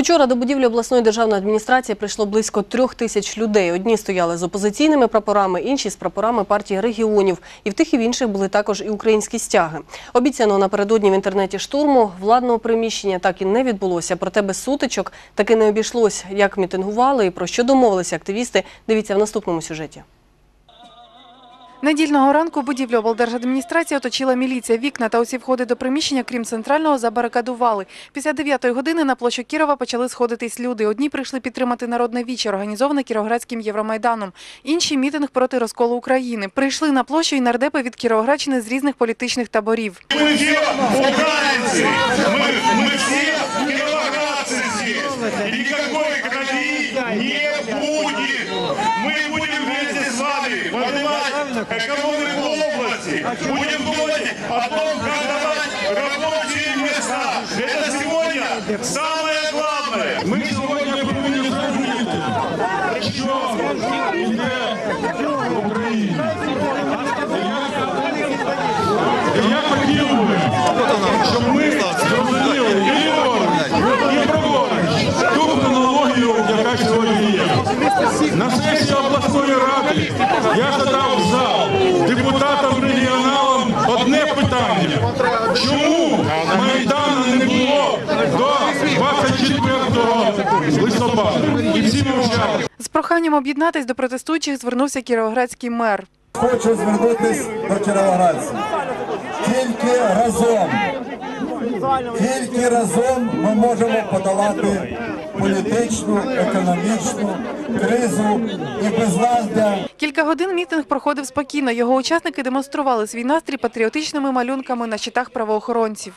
Учора до будівлі обласної державної адміністрації прийшло близько трьох тисяч людей. Одні стояли з опозиційними прапорами, інші з прапорами партії регіонів. І в тих і в інших були також і українські стяги. Обіцяно напередодні в інтернеті штурму владного приміщення так і не відбулося. Проте без сутичок таки не обійшлось. Як мітингували і про що домовилися активісти. Дивіться в наступному сюжеті. Недільного ранку будівлю облдержадміністрації оточила міліція. Вікна та усі входи до приміщення, крім центрального, забарикадували. Після 9 години на площу Кірова почали сходитись люди. Одні прийшли підтримати народне віче, організоване Кіровоградським Євромайданом. Інші – мітинг проти розколу України. Прийшли на площу і нардепи від Кіровоградщини з різних політичних таборів. Мы все украинцы, мы, мы все кировоградцы здесь. И Экономику области. Будем думать о том, как давать рабочие места. Это сегодня самое главное. Ми сьогодні повинні зрозуміти, що йде я хотів би, щоб ми зрозуміли і праворуч ту хронологію, яка сьогодні є. На сесії обласної ради я задав питання. Чому Майдану не було до 24 листопада? І всі мовчали. З проханням об'єднатись до протестуючих звернувся кіровоградський мер. Хочу звернутися до кіровоградців. Тільки разом, тільки разом ми можемо подолати політичну, економічну кризу і безладдя. Кілька годин мітинг проходив спокійно. Його учасники демонстрували свій настрій патріотичними малюнками на щитах правоохоронців.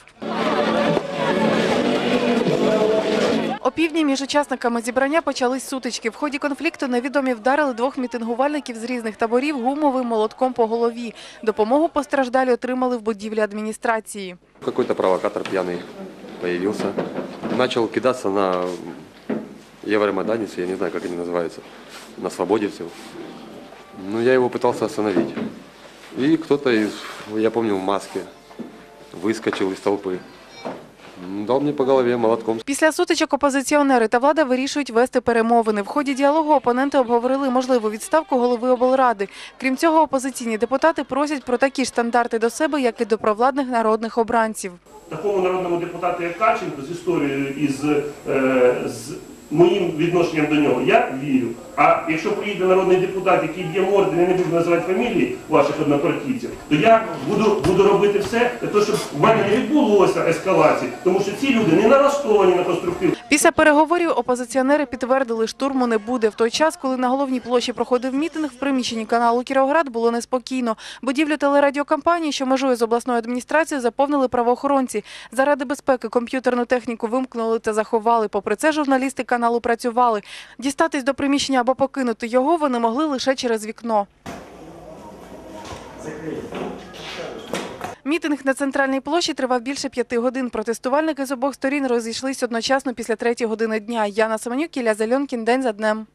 Опівдні між учасниками зібрання почались сутички. В ході конфлікту невідомі вдарили двох мітингувальників з різних таборів гумовим молотком по голові. Допомогу постраждалі отримали в будівлі адміністрації. Какой-то провокатор пьяный появился. Начал кидаться на евромайданец, я не знаю, как они называются, на свободівцев. Ну, я его пытался остановить. И кто-то из, я помню, в маске выскочил из толпы. М, Дал мне по голове молотком. Після сутичок опозиціонери та влада вирішують вести перемовини. В ході діалогу опоненти обговорили можливу відставку голови облради. Крім цього, опозиційні депутати просять про такі ж стандарти до себе, як і до провладних народних обранців. такому народному депутату, як Каченко, з історією і з, е, з моїм відношенням до нього, я вірю. А якщо приїде народний депутат, який б'є морди, я не буду називати фамілії ваших однопартійців, то я буду, буду робити все для того, щоб в мене не відбулося ескалації, тому що ці люди не налаштовані на конструктив. Після переговорів опозиціонери підтвердили, штурму не буде. В той час, коли на головній площі проходив мітинг, в приміщенні каналу Кіровоград було неспокійно. Будівлю телерадіокомпанії, що межує з обласною адміністрацією, заповнили правоохоронці. Заради безпеки комп'ютерну техніку вимкнули та заховали. Попри це, журналісти каналу працювали. Дістатись до приміщення або покинути його вони могли лише через вікно. Мітинг на центральній площі тривав більше п'яти годин. Протестувальники з обох сторін розійшлись одночасно після третьої години дня. Яна Семенюк, Ілля Зальонкін. День за днем.